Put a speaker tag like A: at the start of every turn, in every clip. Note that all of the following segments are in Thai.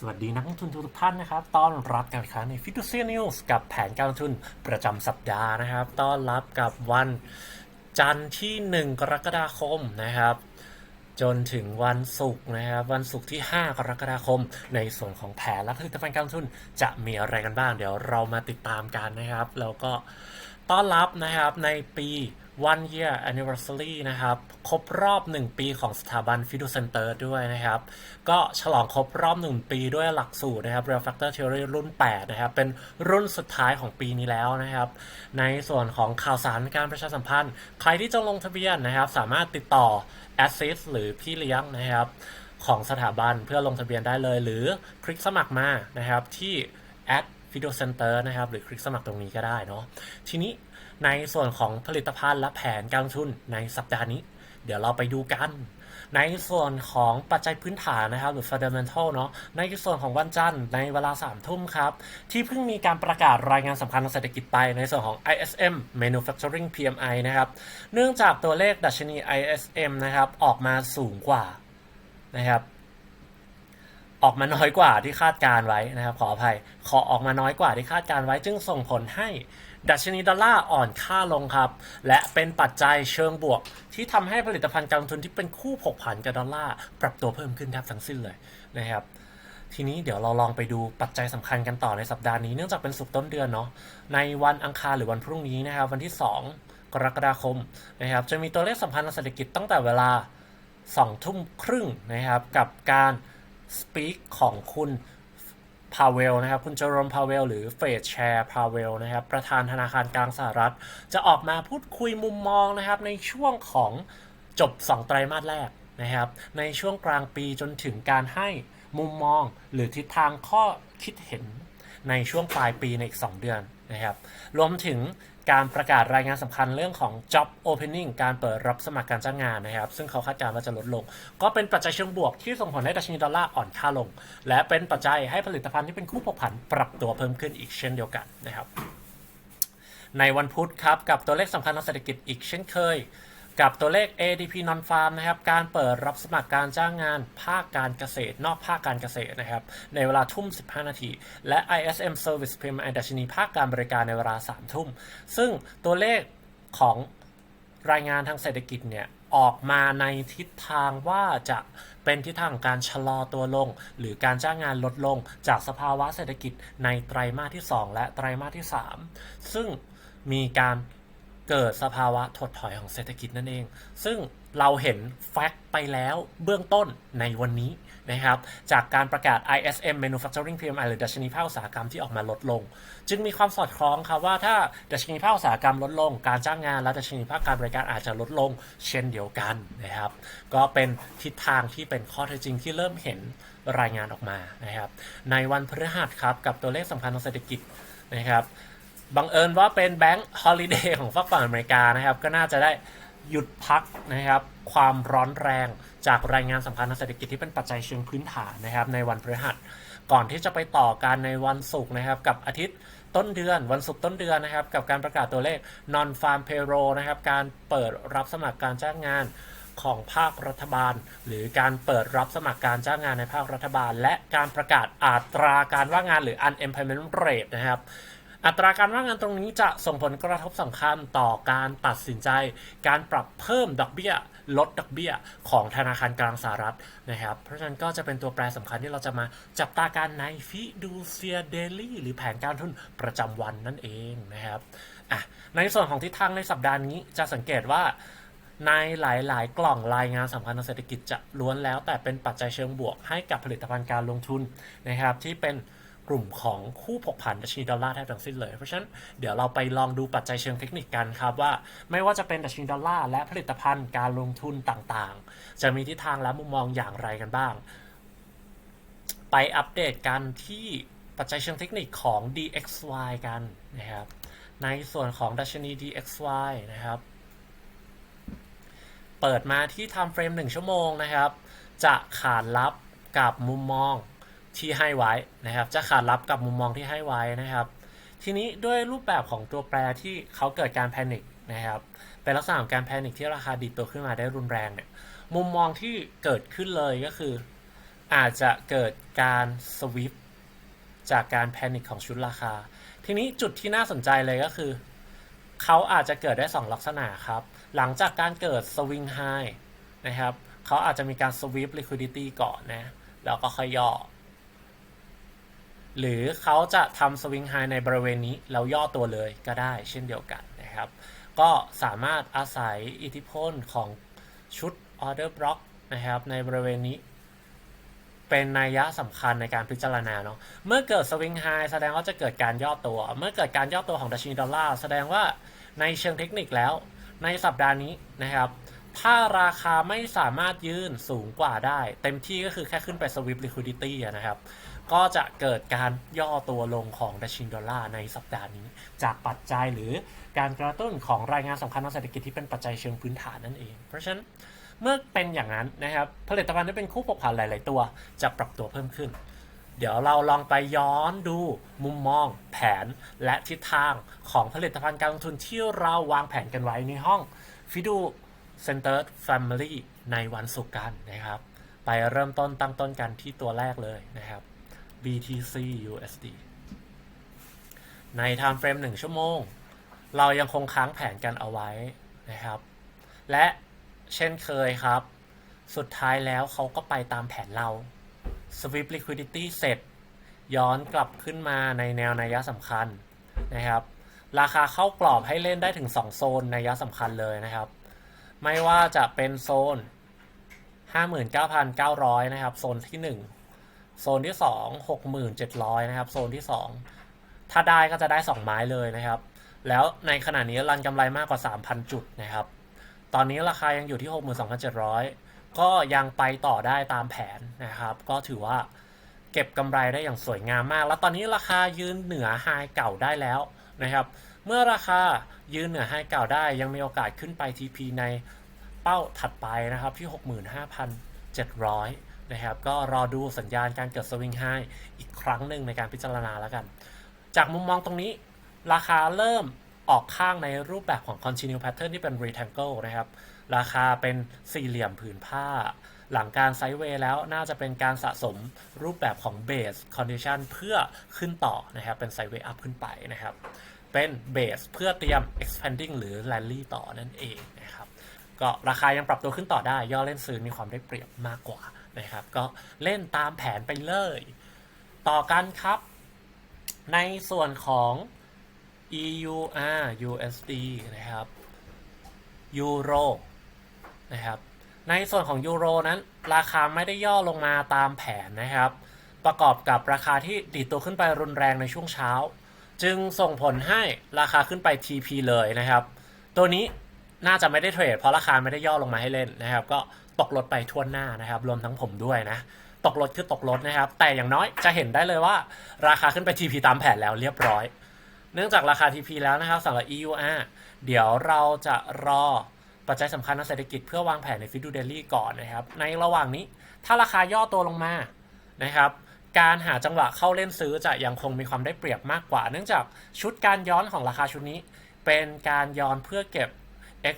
A: สวัสดีนักลงทุนทุกท่านนะครับ ต้อนรับกันครั้งใน f i t u c i a News กับแผนการลงทุนประจำสัปดาห์นะครับ ต้อนรับกับวันจันทร์ที่ 1 กรกฎาคมนะครับ จนถึงวันศุกร์นะครับ วันศุกร์ที่ 5 กรกฎาคม ในส่วนของแผนและผลิตภัณฑ์การลงทุนจะมีอะไรกันบ้าง เดี๋ยวเรามาติดตามกันนะครับ แล้วก็ต้อนรับนะครับในปี one year anniversary นะครับ ครบรอบ 1 ปีของสถาบัน Fidu Center ด้วยนะครับ ก็ฉลองครบรอบ 1 ปีด้วยหลักสูตรนะครับ Real Factor Theory รุ่น 8 นะครับ เป็นรุ่นสุดท้ายของปีนี้แล้วนะครับ ในส่วนของข่าวสารการประชาสัมพันธ์ ใครที่จะลงทะเบียนนะครับ สามารถติดต่อ Assist หรือพี่เลี้ยงนะครับของสถาบันเพื่อลงทะเบียนได้เลย หรือคลิกสมัครมานะครับที่ at Fido Center นะครับ หรือคลิกสมัครตรงนี้ก็ได้เนาะทีนี้ ในส่วนของผลิตภัณฑ์และแผนการลงทุนในสัปดาห์นี้ เดี๋ยวเราไปดูกัน ในส่วนของปัจจัยพื้นฐานนะครับ หรือ fundamental เนาะในส่วนของวันจันทร์ในเวลา3ทุ่มครับ ที่เพิ่งมีการประกาศรายงานสำคัญทางเศรษฐกิจไปในส่วนของ ISM Manufacturing PMI นะครับ เนื่องจากตัวเลขดัชนี ISM นะครับออกมาสูงกว่านะครับออกมาน้อยกว่าที่คาดการไว้นะครับขออภัยขอออกมาน้อยกว่าที่คาดการไว้ จึงส่งผลให้ ดัชนีดอลลาร์อ่อนค่าลงครับ และเป็นปัจจัยเชิงบวก ที่ทำให้ผลิตภัณฑ์การลงทุนที่เป็นคู่ผกผันกับดอลลาร์ปรับตัวเพิ่มขึ้นแทบทั้งสิ้นเลยนะครับทีนี้เดี๋ยวเราลองไปดูปัจจัยสำคัญกันต่อในสัปดาห์นี้เนื่องจากเป็นสุกต้นเดือนเนาะในวันอังคารหรือวันพรุ่งนี้นะครับวันที่ 2 กรกฎาคมนะครับจะมีตัวเลขสำคัญทางเศรษฐกิจตั้งแต่เวลา2ทุ่มครึ่งนะครับกับการสปีกของคุณ พาเวลนะครับคุณเจอรมพาเวลหรือเฟดแชร์พาเวลนะครับประธานธนาคารกลางสหรัฐ จะออกมาพูดคุยมุมมองนะครับในช่วงของจบ 2 ไตรมาสแรกนะครับในช่วงกลางปีจนถึงการให้มุมมองหรือทิศทางข้อคิดเห็นในช่วงปลายปีในอีก 2 เดือน นะครับรวมถึงการประกาศรายงานสำคัญเรื่องของ job opening การเปิดรับสมัครการจ้างงานนะครับ ซึ่งเขาคาดการณ์ว่าจะลดลง ก็เป็นปัจจัยเชิงบวกที่ส่งผลให้ดัชนีดอลลาร์อ่อนค่าลง และเป็นปัจจัยให้ผลิตภัณฑ์ที่เป็นคู่ผกผันปรับตัวเพิ่มขึ้นอีกเช่นเดียวกันนะครับ ในวันพุธครับ กับตัวเลขสำคัญทางเศรษฐกิจอีกเช่นเคย กับตัวเลข ADP non farm นะครับ การเปิดรับสมัครการจ้างงานภาคการเกษตร นอกภาคการเกษตรนะครับ ในเวลาทุ่ม 15 นาที และ ISM Service PMI ดัชนีภาคการบริการในเวลา 3 ทุ่ม ซึ่งตัวเลขของรายงานทางเศรษฐกิจเนี่ยออกมาในทิศทางว่าจะเป็นทิศทางของการชะลอตัวลง หรือการจ้างงานลดลงจากสภาวะเศรษฐกิจในไตรมาสที่ 2 และไตรมาสที่ 3 ซึ่งมีการ เกิดสภาวะถดถอยของเศรษฐกิจนั่นเอง ซึ่งเราเห็นแฟกต์ไปแล้วเบื้องต้นในวันนี้นะครับ จากการประกาศ ISM Manufacturing PMI หรือดัชนีภาคอุตสาหกรรมที่ออกมาลดลง จึงมีความสอดคล้องครับว่าถ้าดัชนีภาคอุตสาหกรรมลดลง การจ้างงานและดัชนีภาคการบริการอาจจะลดลง เช่นเดียวกันนะครับ ก็เป็นทิศทางที่เป็นข้อเท็จจริงที่เริ่มเห็นรายงานออกมานะครับ ในวันพฤหัสครับกับตัวเลขสำคัญทางเศรษฐกิจนะครับ บังเอิญว่าเป็นแบงค์ฮอลิเดย์ของฝั่งฝั่งอเมริกานะครับ ก็น่าจะได้หยุดพักนะครับ ความร้อนแรงจากรายงานสำคัญทางเศรษฐกิจที่เป็นปัจจัยเชิงพื้นฐานนะครับ ในวันพฤหัส ก่อนที่จะไปต่อการในวันศุกร์นะครับ กับอาทิตย์ต้นเดือนวันศุกร์ต้นเดือนนะครับ กับการประกาศตัวเลข non farm payroll นะครับ การเปิดรับสมัครการจ้างงานของภาครัฐบาล หรือการเปิดรับสมัครการจ้างงานในภาครัฐบาล และการประกาศอัตราการว่างงานหรือ unemployment rate นะครับ อัตราการว่างงานตรงนี้จะส่งผลกระทบสำคัญต่อการตัดสินใจ การปรับเพิ่มดอกเบี้ย ลดดอกเบี้ยของธนาคารกลางสหรัฐนะครับ เพราะฉะนั้นก็จะเป็นตัวแปรสำคัญที่เราจะมาจับตาการในฟิดูเซียเดลี่หรือแผนการทุนประจำวันนั่นเองนะครับอะในส่วนของทิศทางในสัปดาห์นี้จะสังเกตว่าในหลาย ๆ กล่องรายงานสำคัญทางเศรษฐกิจจะล้วนแล้วแต่เป็นปัจจัยเชิงบวกให้กับผลิตภัณฑ์การลงทุนนะครับที่เป็น กลุ่มของคู่ผกผันดัชนีดอลลาร์แทบทั้งสิ้นเลย เพราะฉะนั้นเดี๋ยวเราไปลองดูปัจจัยเชิงเทคนิคกันครับว่า ไม่ว่าจะเป็นดัชนีดอลลาร์และผลิตภัณฑ์การลงทุนต่างๆ จะมีทิศทางและมุมมองอย่างไรกันบ้าง ไปอัปเดตกันที่ปัจจัยเชิงเทคนิคของ DXY กันนะครับ ในส่วนของดัชนี DXY นะครับ เปิดมาที่ time frame 1 ชั่วโมงนะครับ จะขานรับกับมุมมอง ที่ให้ไว้นะครับ จะขานรับกับมุมมองที่ให้ไว้นะครับ ทีนี้ด้วยรูปแบบของตัวแปรที่เขาเกิดการแพนิคนะครับเป็นลักษณะของการแพนิคที่ราคาดีดตัวขึ้นมาได้รุนแรงเนี่ยมุมมองที่เกิดขึ้นเลยก็คือ อาจจะเกิดการสวิปจากการแพนิคของชุดราคา ทีนี้จุดที่น่าสนใจเลยก็คือ เขาอาจจะเกิดได้ 2 ลักษณะครับ หลังจากการเกิดสวิงไฮนะครับเขาอาจจะมีการสวิป liquidity ก่อนนะ แล้วก็ค่อยย่อ หรือเขาจะทำสวิงไฮในบริเวณนี้แล้วย่อตัวเลยก็ได้เช่นเดียวกันนะครับ ก็สามารถอาศัยอิทธิพลของชุด order block นะครับในบริเวณนี้ เป็นนัยยะสำคัญในการพิจารณาเนาะเมื่อเกิดสวิงไฮแสดงว่าจะเกิดการย่อตัว เมื่อเกิดการย่อตัวของดัชนีดอลลาร์แสดงว่าในเชิงเทคนิคแล้ว ในสัปดาห์นี้นะครับถ้าราคาไม่สามารถยืนสูงกว่าได้ เต็มที่ก็คือแค่ขึ้นไปสวิป liquidity อะนะครับ ก็จะเกิดการย่อตัวลงของดัชนีดอลลาร์ในสัปดาห์นี้ จากปัจจัยหรือการกระตุ้นของรายงานสำคัญทางเศรษฐกิจที่เป็นปัจจัยเชิงพื้นฐานนั่นเอง เพราะฉะนั้นเมื่อเป็นอย่างนั้นนะครับผลิตภัณฑ์ที่เป็นคู่ผกผันหลาย ๆ ตัว จะปรับตัวเพิ่มขึ้น เดี๋ยวเราลองไปย้อนดูมุมมอง แผนและทิศทางของผลิตภัณฑ์การลงทุนที่เราวางแผนกันไว้ในห้อง Fidu Center Family ในวันศุกร์กันนะครับ ไปเริ่มต้นตั้งต้นกันที่ตัวแรกเลยนะครับ BTC USD ใน time frame 1 ชั่วโมง เรายังคงค้างแผนกันเอาไว้นะครับ และเช่นเคยครับ สุดท้ายแล้วเขาก็ไปตามแผนเรา Sweep Liquidity เสร็จ ย้อนกลับขึ้นมาในแนวนัยสำคัญนะครับ ราคาเข้ากรอบให้เล่นได้ถึง 2 โซนนัยสำคัญเลยนะครับ ไม่ว่าจะเป็นโซน 59,900 นะครับ โซนที่ 1 โซนที่2 6,700นเจ็ดร้อยนะครับ โซนที่2ถ้าได้ก็จะได้2ไม้เลยนะครับ แล้วในขณะนี้รันกำไรมากกว่า 3,000 จุดนะครับ ตอนนี้ราคายังอยู่ที่ 62,700 ก็ยังไปต่อได้ตามแผนนะครับ ก็ถือว่าเก็บกำไรได้อย่างสวยงามมาก แล้วตอนนี้ราคายืนเหนือไฮเก่าได้แล้วนะครับ เมื่อราคายืนเหนือไฮเก่าได้ ยังมีโอกาสขึ้นไป TP ในเป้าถัดไปนะครับที่ 65,700 นะครับ ก็รอดูสัญญาณการเกิดสวิงไฮอีกครั้งหนึ่งในการพิจารณาแล้วกัน จากมุมมองตรงนี้ ราคาเริ่มออกข้างในรูปแบบของ continue pattern ที่เป็น rectangle นะครับ ราคาเป็นสี่เหลี่ยมผืนผ้า หลังการไซด์เวย์แล้วน่าจะเป็นการสะสมรูปแบบของ base condition เพื่อขึ้นต่อนะครับ เป็นไซด์เวย์อัพขึ้นไปนะครับ เป็น base เพื่อเตรียม expanding หรือ rally ต่อนั่นเองนะครับ ก็ราคายังปรับตัวขึ้นต่อได้ ย่อเล่นซื้อมีความได้เปรียบมากกว่า นะครับ ก็เล่นตามแผนไปเลย ต่อกันครับ ในส่วนของ EUR USD นะครับยูโรนะครับในส่วนของยูโรนั้น ราคาไม่ได้ย่อลงมาตามแผนนะครับ ประกอบกับราคาที่ดีดตัวขึ้นไปรุนแรงในช่วงเช้า จึงส่งผลให้ราคาขึ้นไป TP เลยนะครับ ตัวนี้ น่าจะไม่ได้เทรดเพราะราคาไม่ได้ย่อลงมาให้เล่นนะครับ ก็ตกรถไปทั่วหน้านะครับ รวมทั้งผมด้วยนะ ตกรถคือตกรถนะครับ แต่อย่างน้อยจะเห็นได้เลยว่า ราคาขึ้นไป TP ตามแผนแล้วเรียบร้อย เนื่องจากราคา TP แล้วนะครับสำหรับ EUR เดี๋ยวเราจะรอปัจจัยสำคัญทางเศรษฐกิจเพื่อวางแผนในฟิดูเดลี่ก่อนนะครับ ในระหว่างนี้ถ้าราคาย่อตัวลงมานะครับการหาจังหวะเข้าเล่นซื้อจะยังคงมีความได้เปรียบมากกว่า เนื่องจากชุดการย้อนของราคาชุดนี้ เป็นการย้อนเพื่อเก็บ X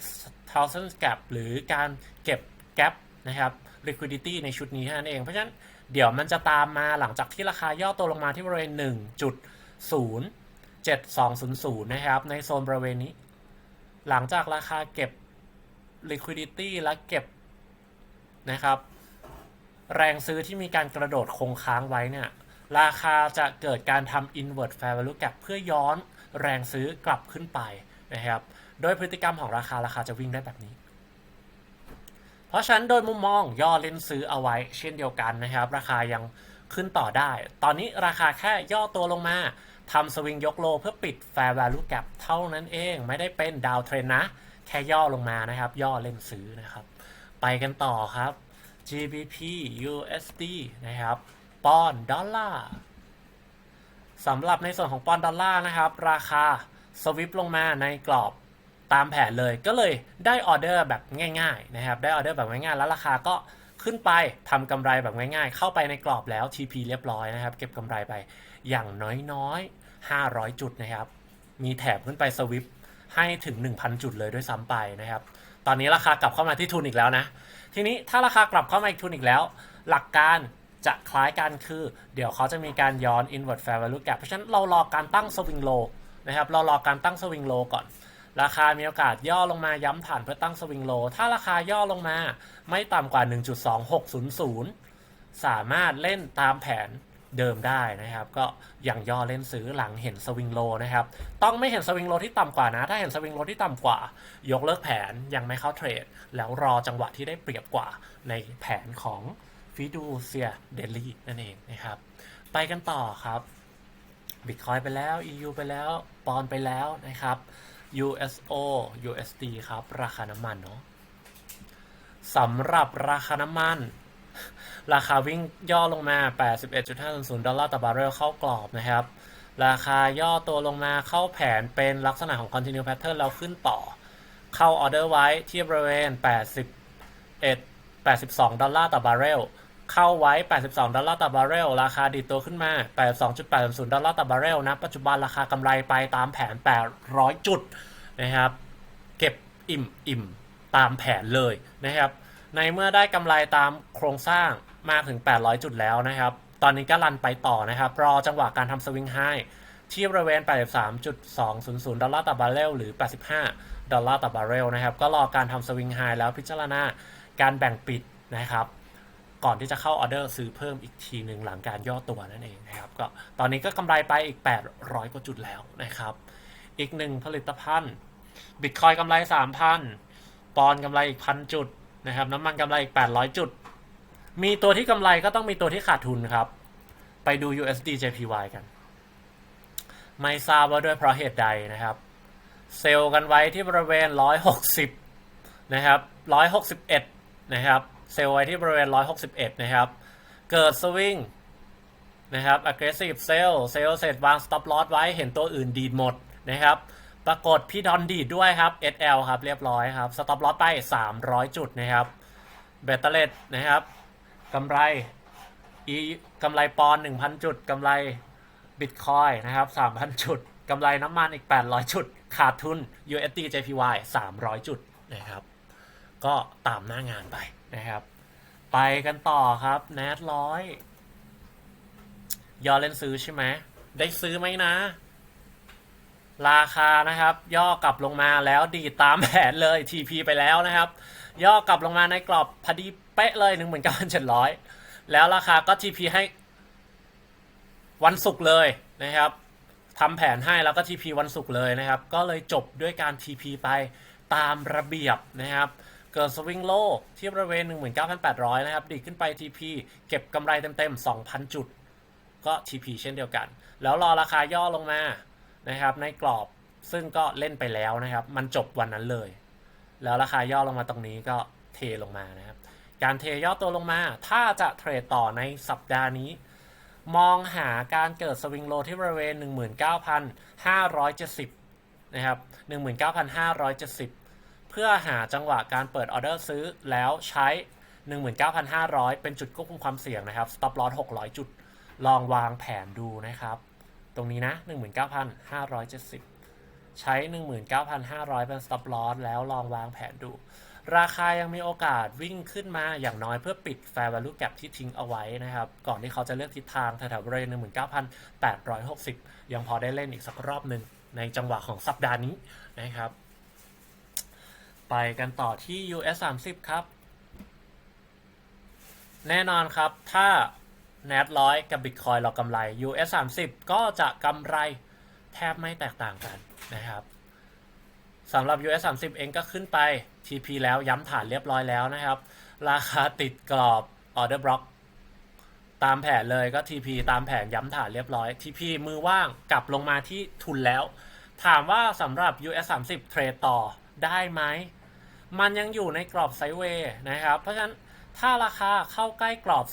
A: thousand gap หรือการเก็บ gap นะครับ liquidity ในชุดนี้เท่านั้นเอง เพราะฉะนั้นเดี๋ยวมันจะตามมาหลังจากที่ราคาย่อตัวลงมาที่บริเวณ 1.0 7200 นะครับ ในโซนบริเวณนี้ หลังจากราคาเก็บ liquidity และเก็บนะครับ แรงซื้อที่มีการกระโดดคงค้างไว้เนี่ย ราคาจะเกิดการทำ invert fair value gap เพื่อย้อนแรงซื้อกลับขึ้นไป นะครับโดยพฤติกรรมของราคาราคาจะวิ่งได้แบบนี้ เพราะฉะนั้นโดยมุมมองย่อเล่นซื้อเอาไว้ เช่นเดียวกันนะครับ ราคายังขึ้นต่อได้ ตอนนี้ราคาแค่ย่อตัวลงมาทำสวิงยกโลเพื่อปิด fair value gap เท่านั้นเองไม่ได้เป็นดาวเทรนนะ แค่ย่อลงมานะครับ ย่อเล่นซื้อนะครับ ไปกันต่อครับ GBP USD นะครับปอนดอลลาร์สำหรับในส่วนของปอนด์ดอลลาร์นะครับ ราคา สวิปลงมาในกรอบตามแผนเลยก็เลยได้ออเดอร์แบบง่ายๆนะครับได้ออเดอร์แบบง่ายๆ แล้วราคาก็ขึ้นไปทำกำไรแบบง่ายๆ เข้าไปในกรอบแล้ว TP เรียบร้อยนะครับ เก็บกำไรไปอย่างน้อยๆ 500 จุดนะครับ มีแถบขึ้นไปสวิปให้ถึง 1,000 จุดเลยด้วยซ้ำไปนะครับ ตอนนี้ราคากลับเข้ามาที่ทุนอีกแล้วนะ ทีนี้ถ้าราคากลับเข้ามาอีกทุนอีกแล้ว หลักการจะคล้ายกันคือ เดี๋ยวเขาจะมีการย้อน inward fair value gap เพราะฉะนั้นเรารอการตั้ง swing low นะครับเรารอการตั้ง swing low ก่อน ราคามีโอกาสย่อลงมาย้ำฐานเพื่อตั้ง swing low ถ้าราคาย่อลงมาไม่ต่ำกว่า 1.2600 สามารถเล่นตามแผนเดิมได้นะครับ ก็อย่างย่อเล่นซื้อหลังเห็นสวิงโลนะครับ ต้องไม่เห็นสวิงโลที่ต่ำกว่านะ ถ้าเห็นสวิงโลที่ต่ำกว่า ยกเลิกแผนยังไม่เข้าเทรด แล้วรอจังหวะที่ได้เปรียบกว่าในแผนของฟิดูเซียเดลี่นั่นเองนะครับ ไปกันต่อครับบิตคอยไปแล้ว EU ไปแล้ว ปอนไปแล้วนะครับ USO USD ครับ ราคาน้ำมันเนาะสำหรับราคาน้ำมัน ราคาวิ่งย่อลงมา 81.50 ดอลลาร์ต่อบาร์เรลเข้ากรอบนะครับ ราคาย่อตัวลงมาเข้าแผนเป็นลักษณะของ continue pattern แล้วขึ้นต่อ เข้าออเดอร์ไว้ที่บริเวณ 81 82 ดอลลาร์ต่อบาร์เรล เข้าไว้ 82 ดอลลาร์ต่อบาร์เรล ราคาดีตัวขึ้นมา 82.80 ดอลลาร์ต่อบาร์เรลนะ ปัจจุบันราคากำไรไปตามแผน 800 จุดนะครับ เก็บอิ่มอิ่มตามแผนเลยนะครับ ในเมื่อได้กำไรตามโครงสร้างมากถึง 800 จุดแล้วนะครับ ตอนนี้ก็รันไปต่อนะครับ รอจังหวะการทำสวิงไฮที่บริเวณ 83.200 ดอลลาร์ต่อบาร์เรล หรือ 85 ดอลลาร์ต่อบาร์เรลนะครับ ก็รอการทำสวิงไฮแล้วพิจารณาการแบ่งปิดนะครับ ก่อนที่จะเข้าออเดอร์ซื้อเพิ่มอีกทีหนึ่งหลังการย่อตัวนั่นเองนะครับก็ตอนนี้ก็กำไรไปอีก 800 กว่าจุดแล้วนะครับ อีกหนึ่งผลิตภัณฑ์บิตคอยกำไร 3,000 ปอนด์กำไรอีกพันจุดนะครับน้ำมันกำไรอีก 800 จุด มีตัวที่กำไรก็ต้องมีตัวที่ขาดทุนครับ ไปดู USD JPY กัน ไม่ทราบว่าด้วยเพราะเหตุใดนะครับ เซลล์กันไว้ที่บริเวณ 160 นะครับ 161 นะครับ เซลล์ไว้ที่บริเวณ 161 นะครับ เกิดสวิงนะครับ aggressive sell เซลล์เสร็จวาง stop loss ไว้เห็นตัวอื่นดีดหมดนะครับ ปรากฏพี่ดอนดีดด้วยครับ SL ครับเรียบร้อยครับ stop loss ไป 300 จุดนะครับเบตเตอร์เลตนะครับกำไรอีกำไรปอนด์1,000 จุดกำไรบิตคอยนะครับ 3,000 จุดกำไรน้ำมันอีก 800 จุด ขาดทุน USD JPY 300 จุดนะครับ ก็ตามหน้างานไป นะครับ ไปกันต่อครับ n a t ร้อยย่อเล่นซื้อใช่ไหม ได้ซื้อไหมนะ ราคานะครับ ย่อกลับลงมาแล้วดีตามแผนเลย TP ไปแล้วนะครับ ย่อกลับลงมาในกรอบพอดีเป๊ะเลย19,700 แล้วราคาก็ TP ให้วันศุกร์เลยนะครับทำแผนให้แล้วก็ TP วันศุกร์เลยนะครับ ก็เลยจบด้วยการ TP ไปตามระเบียบนะครับ เกิดสวิงโลที่บริเวณ 19,800 นะครับ ดีขึ้นไป TP เก็บกำไรเต็มๆ 2,000 จุด ก็ TP เช่นเดียวกัน แล้วรอราคาย่อลงมานะครับ ในกรอบซึ่งก็เล่นไปแล้วนะครับ มันจบวันนั้นเลย แล้วราคาย่อลงมาตรงนี้ก็เทลงมานะครับ การเทย่อตัวลงมา ถ้าจะเทรดต่อในสัปดาห์นี้ มองหาการเกิดสวิงโลที่บริเวณ 19,570 นะครับ 19,570เพื่อหาจังหวะการเปิดออเดอร์ซื้อแล้วใช้ 19,500 เป็นจุดควบคุมความเสี่ยงนะครับ stop loss 600 จุด ลองวางแผนดูนะครับ ตรงนี้นะ 19,570 ใช้ 19,500 เป็น stop loss แล้วลองวางแผนดู ราคายังมีโอกาสวิ่งขึ้นมาอย่างน้อยเพื่อปิด fair value gap ที่ทิ้งเอาไว้นะครับ ก่อนที่เขาจะเลือกทิศทางแถวๆบริเวณ19,860 ยังพอได้เล่นอีกสักรอบหนึ่งในจังหวะของสัปดาห์นี้นะครับ ไปกันต่อที่ US 30 ครับ แน่นอนครับ ถ้า NAT ร้อยกับ Bitcoin เรากำไร US 30 ก็จะกำไรแทบไม่แตกต่างกันนะครับสำหรับ US 30เองก็ขึ้นไป TP แล้วย้ำฐานเรียบร้อยแล้วนะครับ ราคาติดกรอบ Order Block ตามแผนเลยก็ TP ตามแผนย้ำฐานเรียบร้อย TP มือว่างกลับลงมาที่ทุนแล้ว ถามว่าสำหรับ US 30เทรดต่อได้ไหม มันยังอยู่ในกรอบไซด์เวย์นะครับ เพราะฉะนั้นถ้าราคาเข้าใกล้กรอบ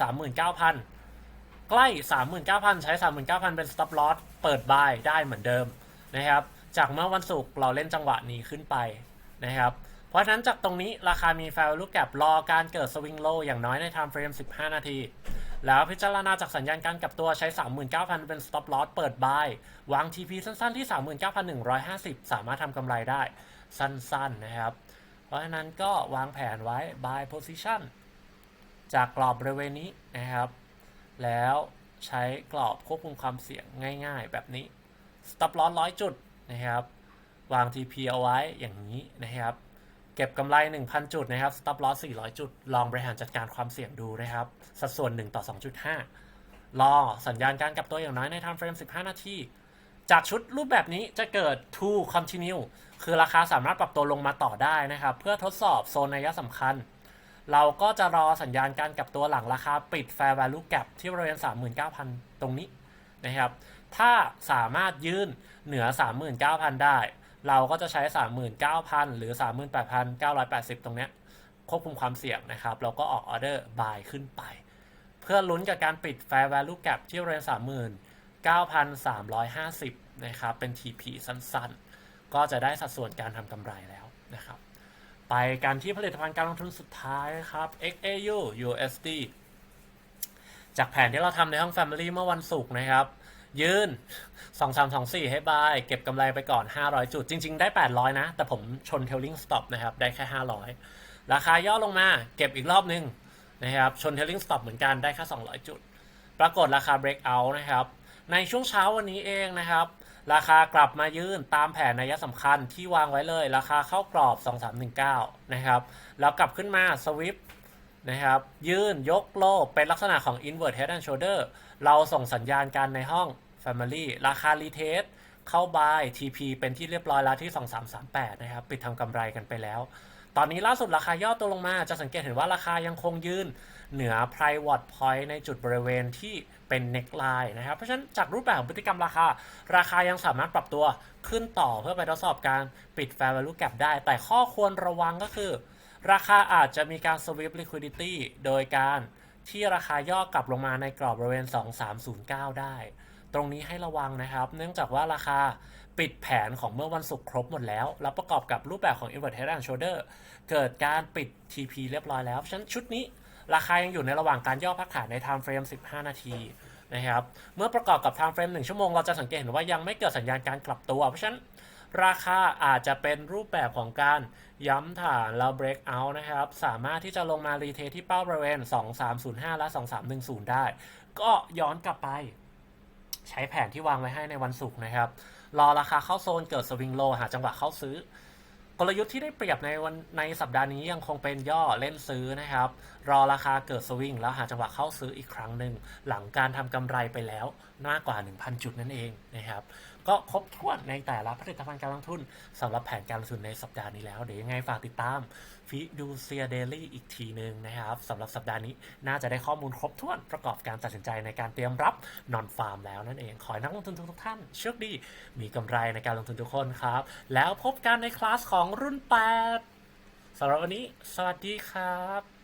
A: 39,000 ใกล้ 39,000 ใช้ 39,000 เป็น stop loss เปิด buy ได้เหมือนเดิมนะครับ จากเมื่อวันศุกร์เราเล่นจังหวะนี้ขึ้นไปนะครับ เพราะฉะนั้นจากตรงนี้ราคามี value gap รอการเกิด swing low อย่างน้อยใน time frame 15 นาที แล้วพิจารณาจากสัญญาณการกลับตัวใช้ 39,000 เป็น stop loss เปิด buy วาง TP สั้นๆที่ 39,150 สามารถทำกำไรได้สั้นๆนะครับ ราะฉะนั้นก็วางแผนไว้ buy position จากกรอบบริเวณนี้นะครับ แล้วใช้กรอบควบคุมความเสี่ยงง่ายๆ แบบนี้ stop loss ร้อยจุดนะครับ วาง TP เอาไว้อย่างนี้นะครับ เก็บกำไร 1,000 จุดนะครับ stop loss 400 จุด ลองบริหารจัดการความเสี่ยงดูนะครับ สัดส่วน 1 ต่อ 2.5 รอสัญญาณการกลับตัวอย่างน้อยใน time frame 15 นาที จากชุดรูปแบบนี้จะเกิด to continue คือราคาสามารถปรับตัวลงมาต่อได้นะครับ เพื่อทดสอบโซนนัยสำคัญ เราก็จะรอสัญญาณการกลับตัวหลังราคาปิด fair value gap ที่บริเวณ 39,000 ตรงนี้นะครับ ถ้าสามารถยื่นเหนือ 39,000 ได้ เราก็จะใช้ 39,000 หรือ 38,980 ตรงเนี้ยควบคุมความเสี่ยงนะครับ เราก็ออกออเดอร์ buy ขึ้นไป เพื่อลุ้นกับการปิด fair value gap ที่บริเวณ 9,350 นะครับ เป็น TP สั้นๆ ก็จะได้สัดส่วนการทำกำไรแล้วนะครับ ไปกันที่ผลิตภัณฑ์การลงทุนสุดท้ายครับ XAU USD จากแผนที่เราทำในห้อง Family เมื่อวันศุกร์นะครับ ยืน 2324 ให้บาย เก็บกำไรไปก่อน 500 จุด จริง ๆ ได้ 800 นะ แต่ผมชน Tailing Stop นะครับ ได้แค่ 500 ราคาย่อลงมา เก็บอีกรอบนึงนะครับ ชน Tailing Stop เหมือนกัน ได้แค่ 200 จุด ปรากฏราคา breakout นะครับ ในช่วงเช้าวันนี้เองนะครับ ราคากลับมายื่นตามแผนนัยสำคัญที่วางไว้เลย ราคาเข้ากรอบ 2319 นะครับ แล้วกลับขึ้นมาสวิปนะครับ ยื่นยกโลเป็นลักษณะของ invert head and shoulder เราส่งสัญญาณกันในห้อง family ราคา retest เข้า buy TP เป็นที่เรียบร้อยแล้วที่ 2338 นะครับ ปิดทำกำไรกันไปแล้ว ตอนนี้ล่าสุดราคาย่อตัวลงมา จะสังเกตเห็นว่าราคายังคงยืนเหนือ private point ในจุดบริเวณที่เป็น neckline นะครับ เพราะฉะนั้นจากรูปแบบของพฤติกรรมราคา ราคายังสามารถปรับตัวขึ้นต่อเพื่อไปทดสอบการปิด fair value gap ได้ แต่ข้อควรระวังก็คือ ราคาอาจจะมีการ sweep liquidity โดยการที่ราคาย่อกลับลงมาในกรอบบริเวณ 2309 ได้ ตรงนี้ให้ระวังนะครับ เนื่องจากว่าราคาปิดแผนของเมื่อวันศุกร์ครบหมดแล้ว แล้วประกอบกับรูปแบบของ invert head and shoulder เกิดการปิด TP เรียบร้อยแล้วฉะนั้นชุดนี้ราคายังอยู่ในระหว่างการย่อพักฐานใน time frame 15 นาทีนะครับ เมื่อประกอบกับ time frame 1 ชั่วโมง เราจะสังเกตเห็นว่ายังไม่เกิดสัญญาณการกลับตัว เพราะฉะนั้นราคาอาจจะเป็นรูปแบบของการย้ำฐานแล้ว break out นะครับ สามารถที่จะลงมารีเทสที่เป้าบริเวณ 2305 และ 2310 ได้ ก็ย้อนกลับไป ใช้แผนที่วางไว้ให้ในวันศุกร์นะครับ รอราคาเข้าโซนเกิดสวิงโลหาจังหวะเข้าซื้อ กลยุทธ์ที่ได้เปรียบในวันในสัปดาห์นี้ยังคงเป็นย่อเล่นซื้อนะครับ รอราคาเกิดสวิงแล้วหาจังหวะเข้าซื้ออีกครั้งหนึ่งหลังการทำกำไรไปแล้วมากกว่า 1,000 จุดนั่นเองนะครับ ก็ครบถ้วนในแต่ละผลิตภัณฑ์การลงทุนสำหรับแผนการลงทุนในสัปดาห์นี้แล้ว เดี๋ยวยังไงฝากติดตามฟิดูเซียเดลี่อีกทีหนึ่งนะครับสำหรับสัปดาห์นี้น่าจะได้ข้อมูลครบถ้วนประกอบการตัดสินใจในการเตรียมรับนอนฟาร์มแล้วนั่นเอง ขอให้นักลงทุนทุกท่านโชคดี มีกำไรในการลงทุนทุกคนครับ แล้วพบกันในคลาสของรุ่น 8สำหรับวันนี้ สวัสดีครับ